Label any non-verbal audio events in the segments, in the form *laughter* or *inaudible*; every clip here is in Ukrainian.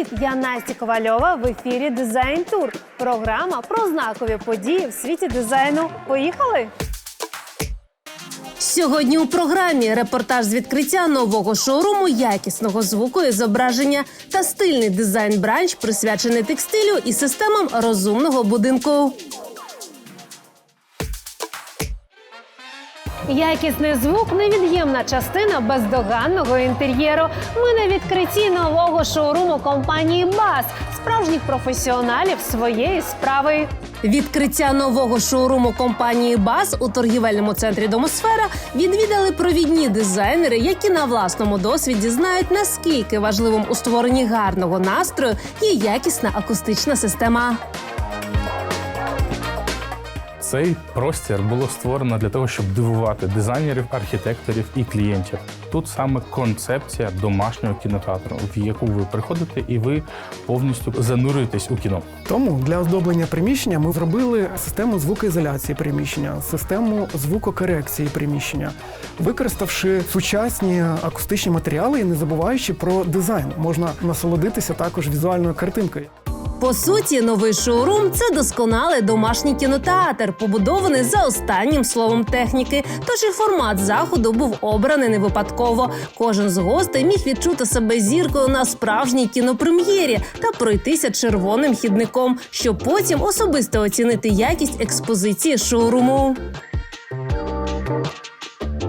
Привіт! Я Настя Ковальова в ефірі Дизайн Тур. Програма про знакові події в світі дизайну. Поїхали! Сьогодні у програмі репортаж з відкриття нового шоуруму якісного звуку і зображення та стильний дизайн бранч, присвячений текстилю і системам розумного будинку. Якісний звук невід'ємна частина бездоганного інтер'єру. Ми на відкритті нового шоуруму компанії БАС, справжніх професіоналів своєї справи. Відкриття нового шоуруму компанії БАС у торгівельному центрі Домосфера відвідали провідні дизайнери, які на власному досвіді знають наскільки важливим у створенні гарного настрою є якісна акустична система. Цей простір було створено для того, щоб дивувати дизайнерів, архітекторів і клієнтів. Тут саме концепція домашнього кінотеатру, в яку ви приходите, і ви повністю зануритесь у кіно. Тому для оздоблення приміщення ми зробили систему звукоізоляції приміщення, систему звукокорекції приміщення, використавши сучасні акустичні матеріали і не забуваючи про дизайн. Можна насолодитися також візуальною картинкою. По суті, новий шоурум це досконалий домашній кінотеатр, побудований за останнім словом техніки. Тож і формат заходу був обраний не випадково. Кожен з гостей міг відчути себе зіркою на справжній кінопрем'єрі та пройтися червоним хідником, щоб потім особисто оцінити якість експозиції шоуруму.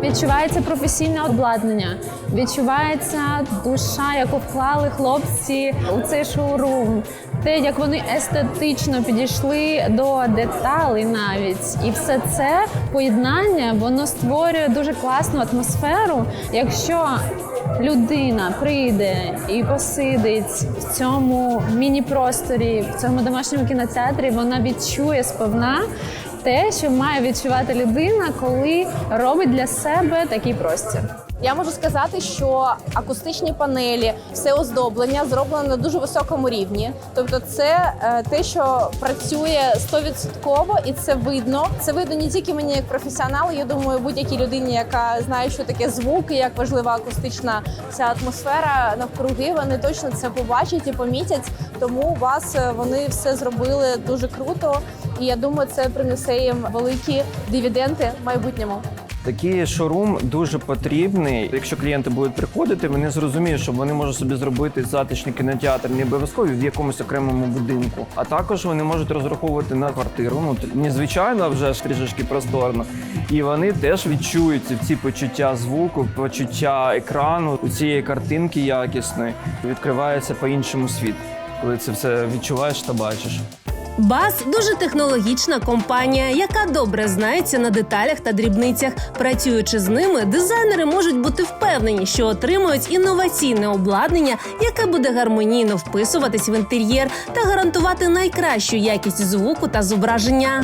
Відчувається професійне обладнання, відчувається душа, яку вклали хлопці у цей шоурум. Те, як вони естетично підійшли до деталей навіть, і все це поєднання воно створює дуже класну атмосферу. Якщо людина прийде і посидить в цьому міні-просторі, в цьому домашньому кінотеатрі, вона відчує сповна те, що має відчувати людина, коли робить для себе такий простір. Я можу сказати, що акустичні панелі, все оздоблення зроблено на дуже високому рівні. Тобто, це е, те, що працює 100% і це видно. Це видно не тільки мені як професіоналу. Я думаю, будь-якій людині, яка знає, що таке звук і як важлива акустична ця атмосфера навкруги. Вони точно це побачать і помітять. Тому у вас е, вони все зробили дуже круто. І я думаю, це принесе їм великі дивіденди в майбутньому. Такий шоурум дуже потрібний. Якщо клієнти будуть приходити, вони зрозуміють, що вони можуть собі зробити затишний кінотеатр не обов'язково в якомусь окремому будинку. А також вони можуть розраховувати на квартиру. Ну незвичайно вже ж трішечки просторно. І вони теж відчують ці почуття звуку, почуття екрану, у цієї картинки якісної. Відкривається по-іншому світ, коли це все відчуваєш та бачиш. Бас дуже технологічна компанія, яка добре знається на деталях та дрібницях. Працюючи з ними, дизайнери можуть бути впевнені, що отримують інноваційне обладнання, яке буде гармонійно вписуватись в інтер'єр та гарантувати найкращу якість звуку та зображення.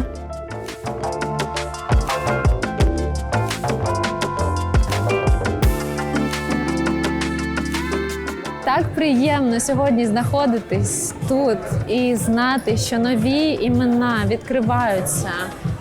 Приємно сьогодні знаходитись тут і знати, що нові імена відкриваються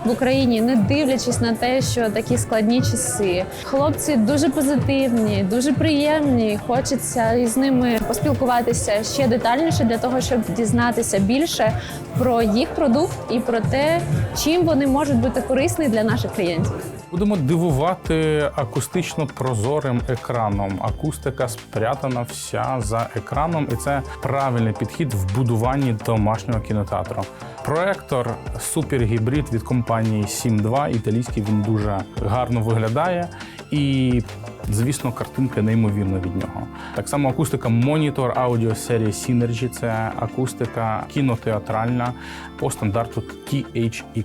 в Україні, не дивлячись на те, що такі складні часи. Хлопці дуже позитивні, дуже приємні. Хочеться із ними поспілкуватися ще детальніше для того, щоб дізнатися більше про їх продукт і про те, чим вони можуть бути корисні для наших клієнтів. Будемо дивувати акустично прозорим екраном. Акустика спрятана вся за екраном, і це правильний підхід в будуванні домашнього кінотеатру. Проектор супергібрид від компанії 7.2, італійський він дуже гарно виглядає і. Звісно, картинка неймовірна від нього. Так само акустика монітор аудіо серії Synergy – це акустика кінотеатральна по стандарту THX.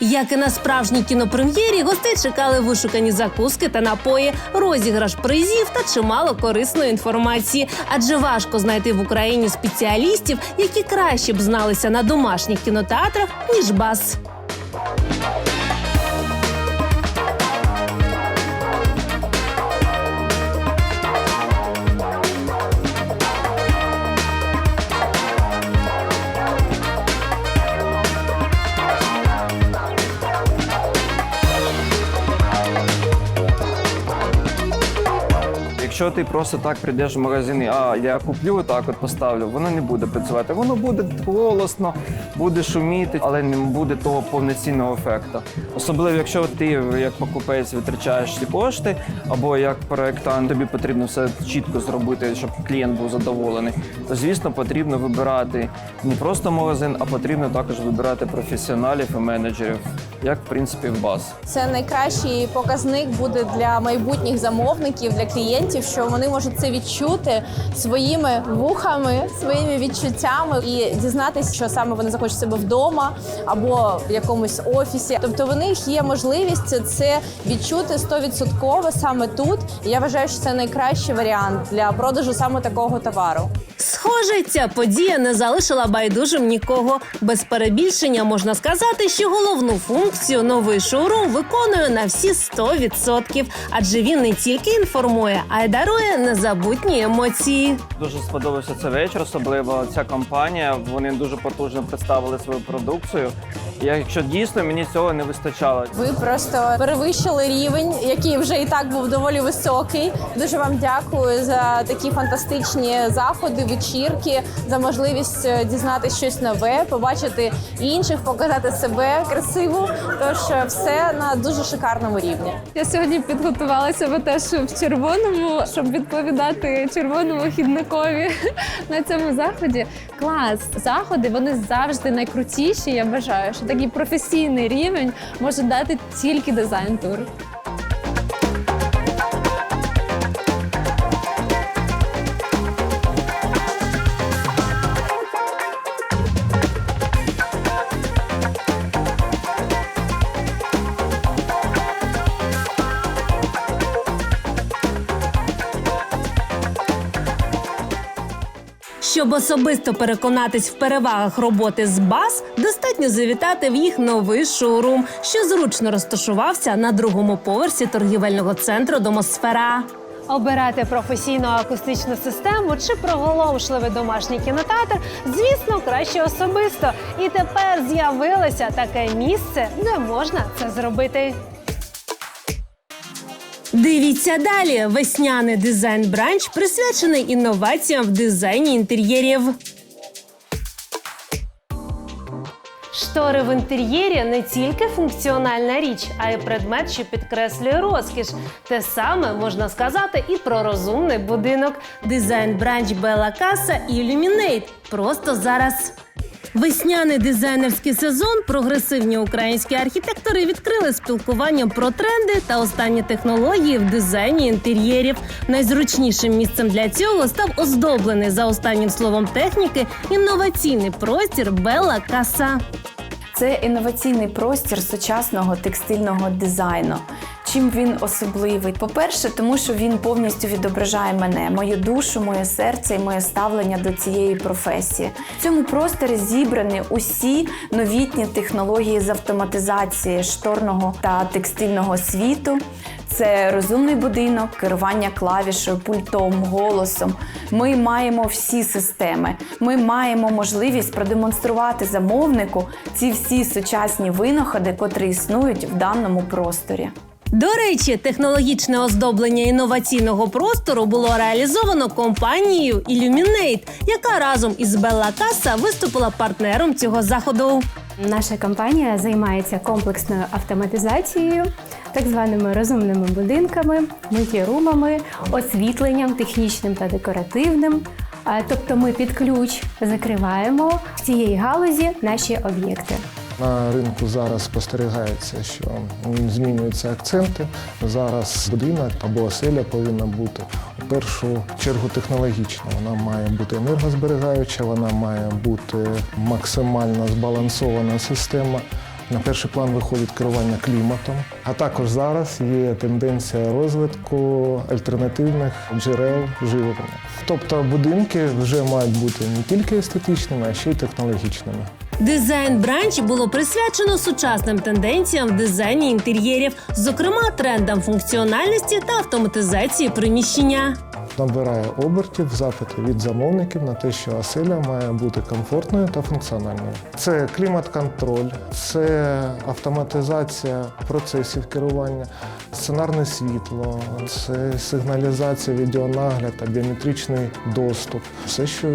Як і на справжній кінопрем'єрі, гостей чекали вишукані закуски та напої, розіграш призів та чимало корисної інформації. Адже важко знайти в Україні спеціалістів, які краще б зналися на домашніх кінотеатрах ніж бас. Якщо ти просто так прийдеш в магазин, а я куплю так, от поставлю, воно не буде працювати. Воно буде голосно, буде шуміти, але не буде того повноцінного ефекту. Особливо, якщо ти як покупець витрачаєш ці кошти, або як проєктант, тобі потрібно все чітко зробити, щоб клієнт був задоволений. То звісно, потрібно вибирати не просто магазин, а потрібно також вибирати професіоналів і менеджерів, як в принципі в баз. Це найкращий показник буде для майбутніх замовників, для клієнтів, що вони можуть це відчути своїми вухами, своїми відчуттями і дізнатися, що саме вони захочуть себе вдома або в якомусь офісі. Тобто, в них є можливість це відчути стовідсотково саме тут. І я вважаю, що це найкращий варіант для продажу саме такого товару. Схоже, ця подія не залишила байдужим нікого. Без перебільшення можна сказати, що головну функцію новий шоурум виконує на всі 100%. адже він не тільки інформує, а й дарує незабутні емоції. Дуже сподобався цей вечір, особливо ця компанія. Вони дуже потужно представили свою продукцію. Якщо дійсно мені цього не вистачало. Ви просто перевищили рівень, який вже і так був доволі високий. Дуже вам дякую за такі фантастичні заходи, вечірки, за можливість е, дізнатися щось нове, побачити інших, показати себе красиво. Тож е, все на дуже шикарному рівні. Я сьогодні підготувала себе теж в червоному, щоб відповідати червоному хідникові *laughs* на цьому заході. Клас! Заходи вони завжди найкрутіші. Я вважаю, що такий професійний рівень може дати тільки дизайн-тур. Щоб особисто переконатись в перевагах роботи з БАС, достатньо завітати в їх новий шоурум, що зручно розташувався на другому поверсі торгівельного центру Домосфера. Обирати професійну акустичну систему чи проголомшливий домашній кінотеатр, звісно, краще особисто. І тепер з'явилося таке місце, де можна це зробити. Дивіться далі. Весняний дизайн бранч присвячений інноваціям в дизайні інтер'єрів. Штори в інтер'єрі не тільки функціональна річ, а й предмет, що підкреслює розкіш. Те саме можна сказати і про розумний будинок. Дизайн бранч Bella Casa Illuminate. Просто зараз. Весняний дизайнерський сезон прогресивні українські архітектори відкрили спілкуванням про тренди та останні технології в дизайні інтер'єрів. Найзручнішим місцем для цього став оздоблений за останнім словом техніки інноваційний простір Белла Каса. Це інноваційний простір сучасного текстильного дизайну. Чим він особливий? По-перше, тому що він повністю відображає мене, мою душу, моє серце і моє ставлення до цієї професії. В цьому просторі зібрані усі новітні технології з автоматизації шторного та текстильного світу. Це розумний будинок, керування клавішою, пультом, голосом. Ми маємо всі системи. Ми маємо можливість продемонструвати замовнику ці всі сучасні винаходи, котрі існують в даному просторі. До речі, технологічне оздоблення інноваційного простору було реалізовано компанією Illuminate, яка разом із Bella Casa виступила партнером цього заходу. Наша компанія займається комплексною автоматизацією, так званими розумними будинками, мультірумами, освітленням технічним та декоративним. Тобто ми під ключ закриваємо в цієї галузі наші об'єкти. На ринку зараз спостерігається, що змінюються акценти. Зараз будинок або оселя повинна бути у першу чергу технологічна. Вона має бути енергозберігаюча, вона має бути максимально збалансована система. На перший план виходить керування кліматом. А також зараз є тенденція розвитку альтернативних джерел живлення. Тобто будинки вже мають бути не тільки естетичними, а ще й технологічними. Дизайн бранч було присвячено сучасним тенденціям в дизайні інтер'єрів, зокрема трендам функціональності та автоматизації приміщення. Набирає обертів запити від замовників на те, що оселя має бути комфортною та функціональною. Це клімат-контроль, це автоматизація процесів керування, сценарне світло, це сигналізація, відеонагляд біометричний доступ. Все, що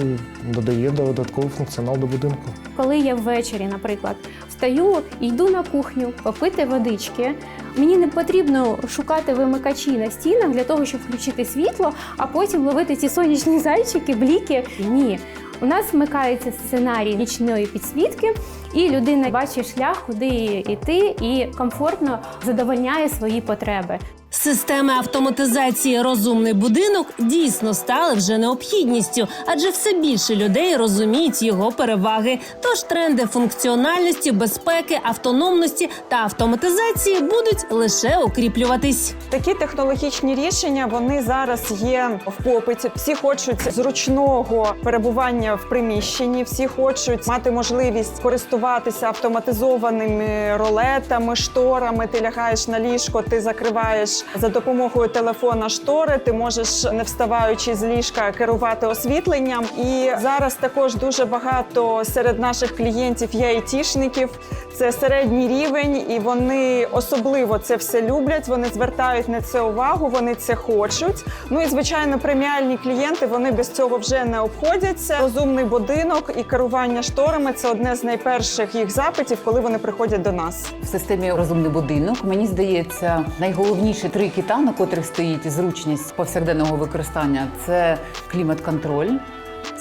додає додатковий функціонал до будинку. Коли я ввечері, наприклад, встаю і йду на кухню попити водички, мені не потрібно шукати вимикачі на стінах для того, щоб включити світло, а потім ловити ці сонячні *laughs* зайчики, бліки. Ні. У нас вмикається сценарій нічної підсвітки, і людина бачить шлях, куди йти, і комфортно задовольняє свої потреби. Системи автоматизації розумний будинок дійсно стали вже необхідністю, адже все більше людей розуміють його переваги. Тож тренди функціональності, безпеки, автономності та автоматизації будуть лише укріплюватись. Такі технологічні рішення вони зараз є в попиті. Всі хочуть зручного перебування в приміщенні, всі хочуть мати можливість користуватися автоматизованими ролетами, шторами. Ти лягаєш на ліжко, ти закриваєш за допомогою телефона штори. Ти можеш, не вставаючи з ліжка, керувати освітленням. І зараз також дуже багато серед наших клієнтів є айтішників. Це середній рівень, і вони особливо це все люблять. Вони звертають на це увагу, вони це хочуть. Ну і звичайно, преміальні клієнти вони без цього вже не обходяться. Розумний будинок і керування шторами це одне з найперших їх запитів, коли вони приходять до нас. В системі розумний будинок мені здається, найголовніші три кита, на котрих стоїть зручність повсякденного використання це клімат-контроль,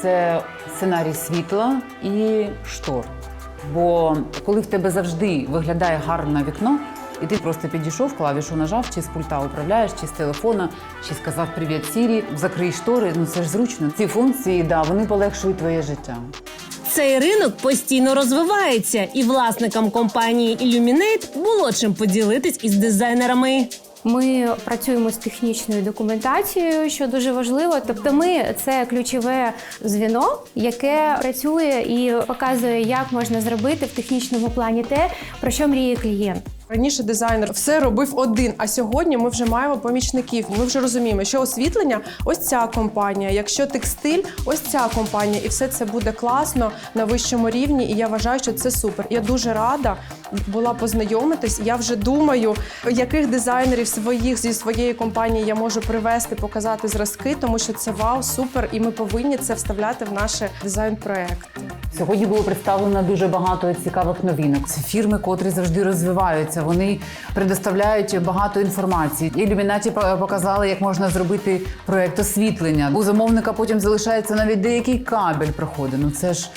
це сценарій світла і штор. Бо коли в тебе завжди виглядає гарне вікно, і ти просто підійшов, клавішу нажав, чи з пульта управляєш, чи з телефона, чи сказав Привіт Сірі, закрий штори. Ну це ж зручно. Ці функції, да, вони полегшують твоє життя. Цей ринок постійно розвивається, і власникам компанії Illuminate було чим поділитись із дизайнерами. Ми працюємо з технічною документацією, що дуже важливо. Тобто, ми це ключове звіно, яке працює і показує, як можна зробити в технічному плані те, про що мріє клієнт. Раніше дизайнер все робив один, а сьогодні ми вже маємо помічників. Ми вже розуміємо, що освітлення ось ця компанія, якщо текстиль, ось ця компанія, і все це буде класно на вищому рівні. І я вважаю, що це супер. Я дуже рада була познайомитись. Я вже думаю, яких дизайнерів своїх зі своєї компанії я можу привести, показати зразки, тому що це вау, супер, і ми повинні це вставляти в наш дизайн-проект. Сьогодні було представлено дуже багато цікавих новинок. Це фірми, котрі завжди розвиваються. Вони предоставляють багато інформації. Ілюмінаті показали, як можна зробити проект освітлення. У замовника потім залишається навіть деякий кабель проходить. Ну це ж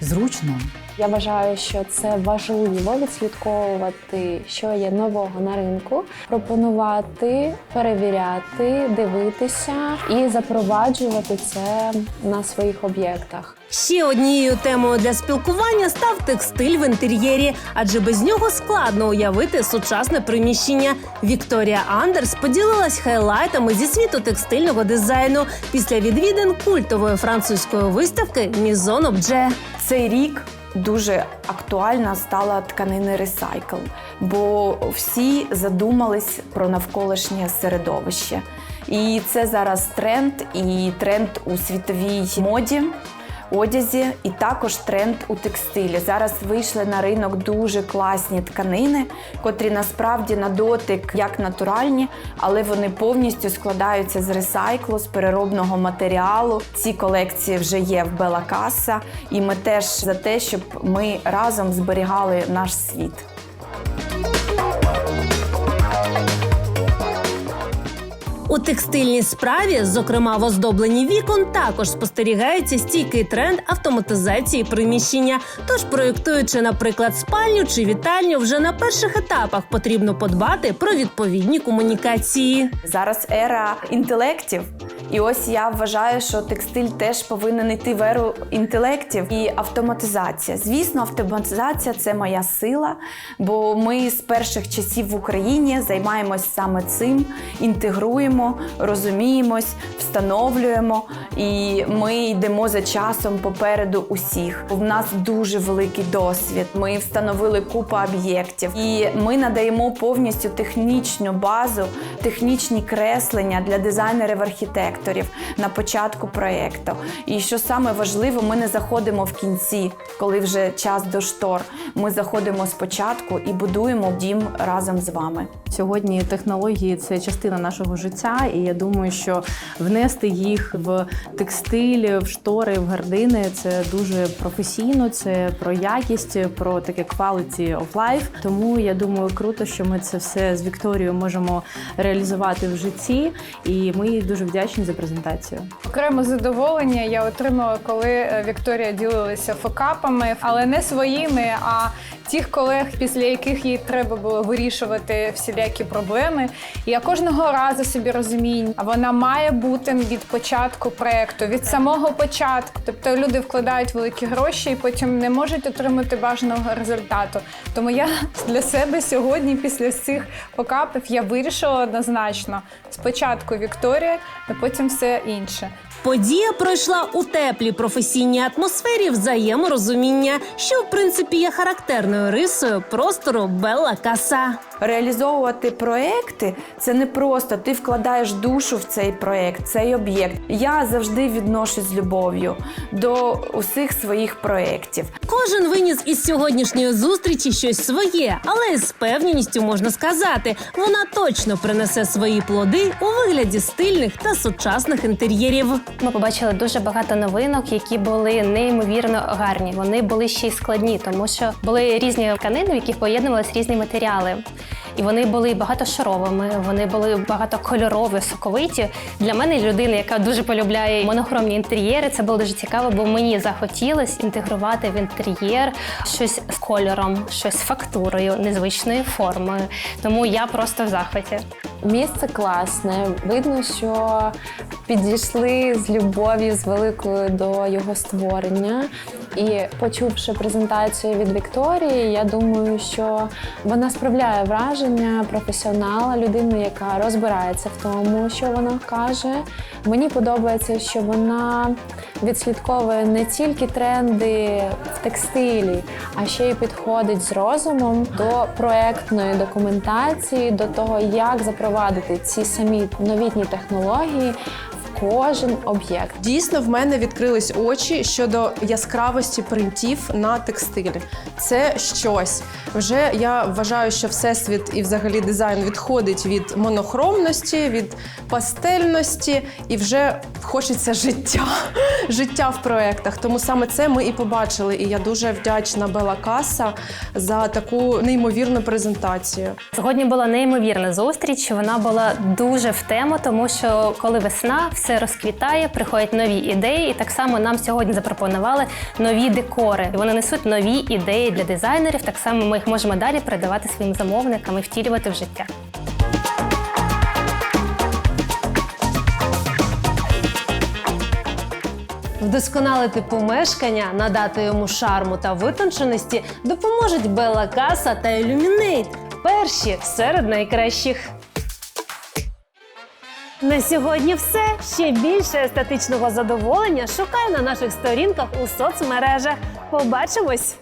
зручно. Я вважаю, що це важливо відслідковувати, що є нового на ринку, пропонувати, перевіряти, дивитися і запроваджувати це на своїх об'єктах. Ще однією темою для спілкування став текстиль в інтер'єрі, адже без нього складно уявити сучасне приміщення. Вікторія Андерс поділилась хайлайтами зі світу текстильного дизайну після відвідин культової французької виставки Мізон Обже. Цей рік дуже актуальна стала тканини ресайкл, бо всі задумались про навколишнє середовище. І це зараз тренд, і тренд у світовій моді. Одязі і також тренд у текстилі. Зараз вийшли на ринок дуже класні тканини, котрі насправді на дотик як натуральні, але вони повністю складаються з ресайклу, з переробного матеріалу. Ці колекції вже є в Белакаса, і ми теж за те, щоб ми разом зберігали наш світ. У текстильній справі, зокрема в оздобленні вікон, також спостерігається стійкий тренд автоматизації приміщення. Тож, проєктуючи, наприклад, спальню чи вітальню, вже на перших етапах потрібно подбати про відповідні комунікації. Зараз ера інтелектів. І ось я вважаю, що текстиль теж повинен йти в еру інтелектів і автоматизація. Звісно, автоматизація це моя сила, бо ми з перших часів в Україні займаємось саме цим, інтегруємо, розуміємось, встановлюємо, і ми йдемо за часом попереду усіх. У нас дуже великий досвід. Ми встановили купу об'єктів, і ми надаємо повністю технічну базу, технічні креслення для дизайнерів архітекторів. архітекторів на початку проєкту. І що саме важливо, ми не заходимо в кінці, коли вже час до штор. Ми заходимо спочатку і будуємо дім разом з вами. Сьогодні технології це частина нашого життя, і я думаю, що внести їх в текстиль, в штори, в гардини це дуже професійно. Це про якість, про таке quality of life. Тому я думаю, круто, що ми це все з Вікторією можемо реалізувати в житті, і ми дуже вдячні за презентацію. Окреме задоволення я отримала, коли е, Вікторія ділилася фокапами, але не своїми, а тих колег, після яких їй треба було вирішувати всілякі проблеми. І я кожного разу собі розумію, вона має бути від початку проекту, від самого початку. Тобто люди вкладають великі гроші і потім не можуть отримати бажаного результату. Тому я для себе сьогодні, після цих фокапів, я вирішила однозначно спочатку Вікторія, а потім все інше. Подія пройшла у теплій професійній атмосфері взаєморозуміння, що в принципі є характерною рисою простору Белла Каса. Реалізовувати проекти це не просто ти вкладаєш душу в цей проект, цей об'єкт. Я завжди відношусь з любов'ю до усіх своїх проєктів. Кожен виніс із сьогоднішньої зустрічі щось своє, але з певністю можна сказати, вона точно принесе свої плоди у вигляді стильних та сучасних інтер'єрів. Ми побачили дуже багато новинок, які були неймовірно гарні. Вони були ще й складні, тому що були різні тканини, в яких поєднувалися різні матеріали. І вони були багатошаровими, вони були багатокольорові, соковиті. Для мене, людини, яка дуже полюбляє монохромні інтер'єри, це було дуже цікаво, бо мені захотілося інтегрувати в інтер'єр щось з кольором, щось з фактурою, незвичною формою. Тому я просто в захваті. Місце класне. Видно, що підійшли з любов'ю з великою до його створення. І почувши презентацію від Вікторії, я думаю, що вона справляє враження професіонала, людини, яка розбирається в тому, що вона каже. Мені подобається, що вона відслідковує не тільки тренди в текстилі, а ще й підходить з розумом до проектної документації, до того, як запровадити ці самі новітні технології кожен об'єкт. Дійсно, в мене відкрились очі щодо яскравості принтів на текстилі. Це щось. Вже я вважаю, що всесвіт і взагалі дизайн відходить від монохромності, від пастельності, і вже хочеться життя, *laughs* життя в проектах. Тому саме це ми і побачили. І я дуже вдячна Бела Каса за таку неймовірну презентацію. Сьогодні була неймовірна зустріч. Вона була дуже в тему, тому що коли весна, все розквітає, приходять нові ідеї, і так само нам сьогодні запропонували нові декори. Вони несуть нові ідеї для дизайнерів. Так само ми їх можемо далі передавати своїм замовникам і втілювати в життя. Вдосконалити помешкання, надати йому шарму та витонченості допоможуть Bella Casa та Illuminate. Перші серед найкращих. На сьогодні все. Ще більше естетичного задоволення шукай на наших сторінках у соцмережах. Побачимось!